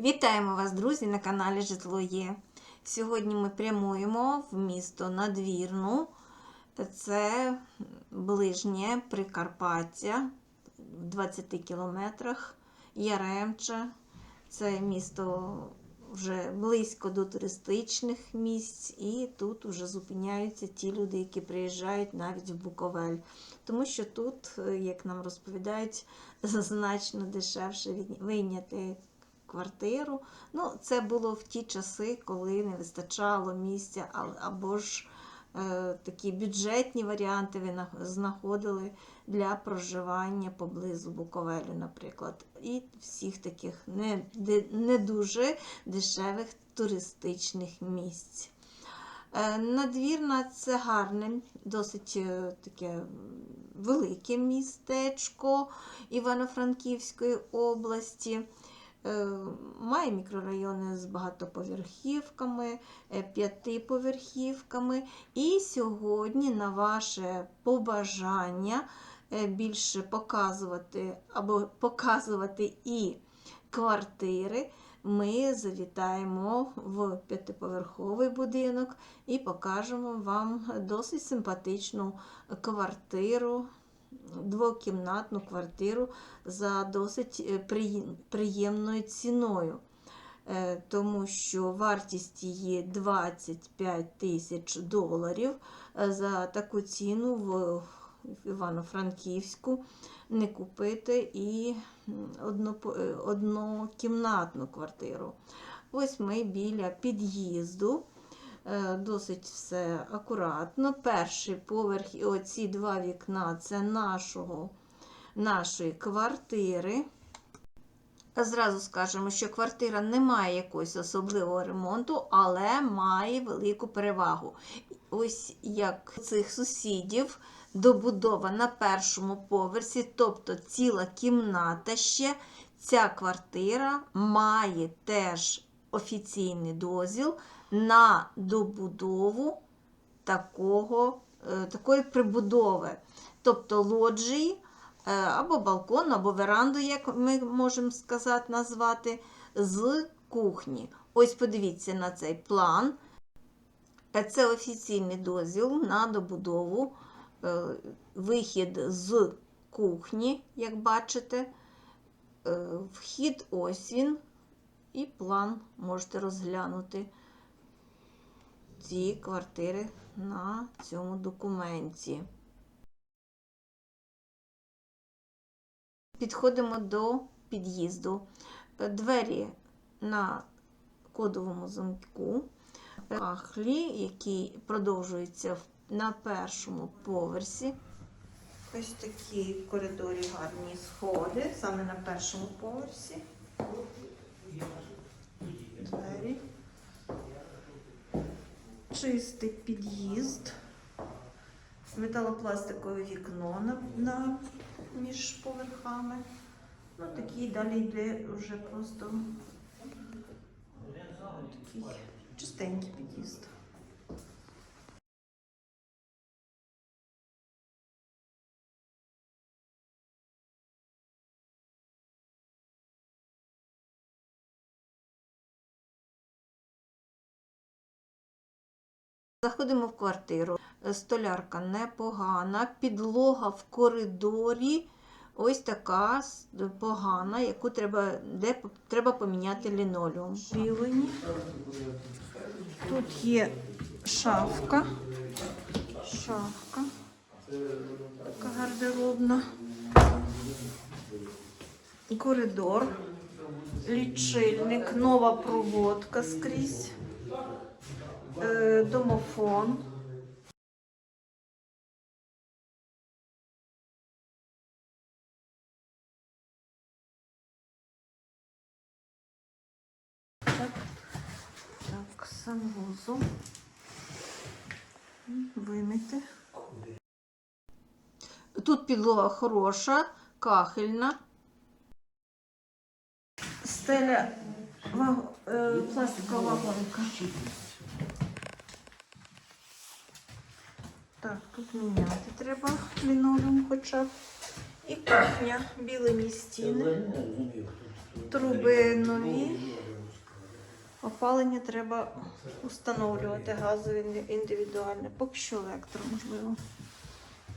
Вітаємо вас, друзі, на каналі Житло Є. Сьогодні ми прямуємо в місто Надвірну. Це ближнє Прикарпаття в 20 кілометрах. Яремча. Це місто вже близько до туристичних місць, і тут вже зупиняються ті люди, які приїжджають навіть в Буковель. Тому що тут, е, як нам розповідають, значно дешевше вийняти квартиру. Ну, це було в ті часи, коли не вистачало місця, або ж е, такі бюджетні варіанти ви знаходили для проживання поблизу Буковелю, наприклад, і всіх таких не, не дуже дешевих туристичних місць. Е, Надвірна це гарне, досить е, таке велике містечко Івано-Франківської області. Е, Має мікрорайони з багатоповерхівками, е, п'ятиповерхівками. І сьогодні на ваше побажання е, більше показувати або показувати і квартири. Ми завітаємо в п'ятиповерховий будинок і покажемо вам досить симпатичну квартиру, двокімнатну квартиру за досить е, приємною ціною. Е, Тому що вартість її 25 тисяч доларів. Е, За таку ціну в Івано-Франківську не купити і однокімнатну квартиру. Ось ми біля під'їзду. Е, Досить все акуратно. Перший поверх і оці два вікна це нашого, нашої квартири. Зразу скажемо, що квартира не має якогось особливого ремонту, але має велику перевагу. Ось як цих сусідів добудова на першому поверсі, тобто ціла кімната ще. Ця квартира має теж офіційний дозвіл на добудову такого, е, такої прибудови, тобто лоджії е, або балкон, або веранду, як ми можемо сказати, назвати, з кухні. Ось подивіться на цей план. Е, Це офіційний дозвіл на добудову, вихід з кухні, як бачите. Вхід ось він, і план можете розглянути ці квартири на цьому документі. Підходимо до під'їзду. Двері на кодовому замку, кахлі, які продовжуються на першому поверсі. Ось такі в коридорі гарні сходи, саме на першому поверсі. Двері. Чистий під'їзд. Металопластикове вікно на, на, між поверхами. Ну, такий далі йде вже просто такий чистенький під'їзд. Заходимо в квартиру. Е, Столярка непогана, підлога в коридорі. Ось така погана, яку треба, де треба поміняти лінолеум. Білені. Тут є шафка. Шафка. Така гардеробна. Коридор. Лічильник, нова проводка скрізь. Е, домофон. Так, так, санвузол. Вимити. Тут підлога хороша, кахельна. Стеля е, пластикова вагонка. Так, тут міняти треба лінолеум хоча б. І кухня, білені стіни, труби нові, Опалення треба встановлювати газове індивідуальне, поки що електро, можливо.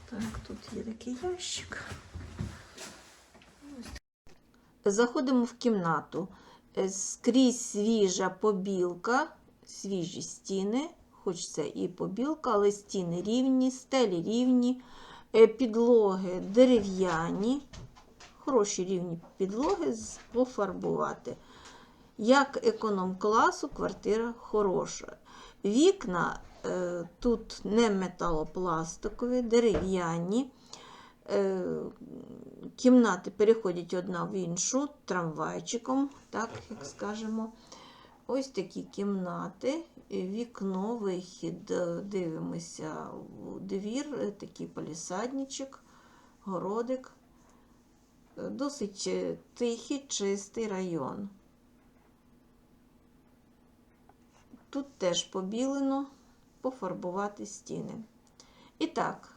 Так, тут є такий ящик. Заходимо в кімнату. Е, Скрізь свіжа побілка, свіжі стіни, хоч це і побілка, але стіни рівні, стелі рівні, е, підлоги дерев'яні, хороші рівні підлоги пофарбувати. Як економ-класу квартира хороша. Вікна е, тут не металопластикові, дерев'яні. Е, кімнати переходять одна в іншу трамвайчиком, так як скажемо. Ось такі кімнати, е, вікно, вихід, е, дивимося у двір, е, такий палісадничок, городик. Досить тихий, чистий район. Тут теж побілено, пофарбувати стіни. І так,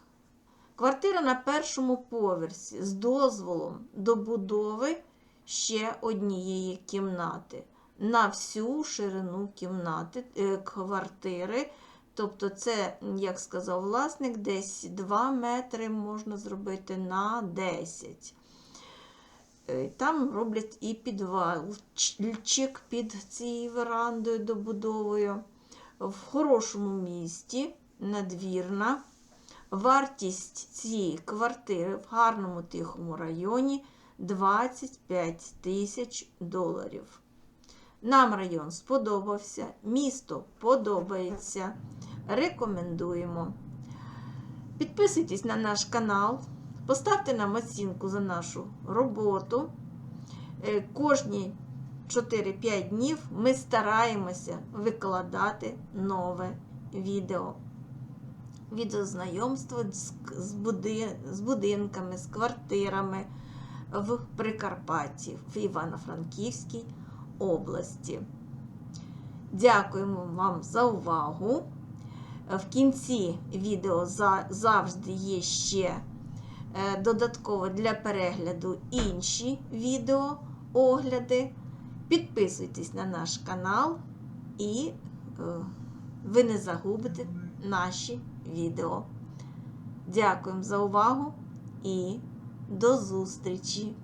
Квартира на першому поверсі з дозволом добудови ще однієї кімнати на всю ширину кімнати е, квартири. Тобто, це, як сказав власник, десь 2 метри можна зробити на 10. Е, Там роблять і підвалчик під цією верандою добудовою. В хорошому місті, надвірна. Вартість цієї квартири в гарному тихому районі 25 тисяч доларів. Нам район сподобався, місто подобається. Рекомендуємо. Підписуйтесь на наш канал, поставте нам оцінку за нашу роботу. Е, Кожні 4-5 днів ми стараємося викладати нове відео відеознайомство з, будинками, з квартирами в Прикарпатті, в Івано-Франківській області. Дякуємо вам за увагу. В кінці відео завжди є ще е, додатково для перегляду інші відео огляди. Підписуйтесь на наш канал і е, ви не загубите наші відео. Дякуємо за увагу і до зустрічі!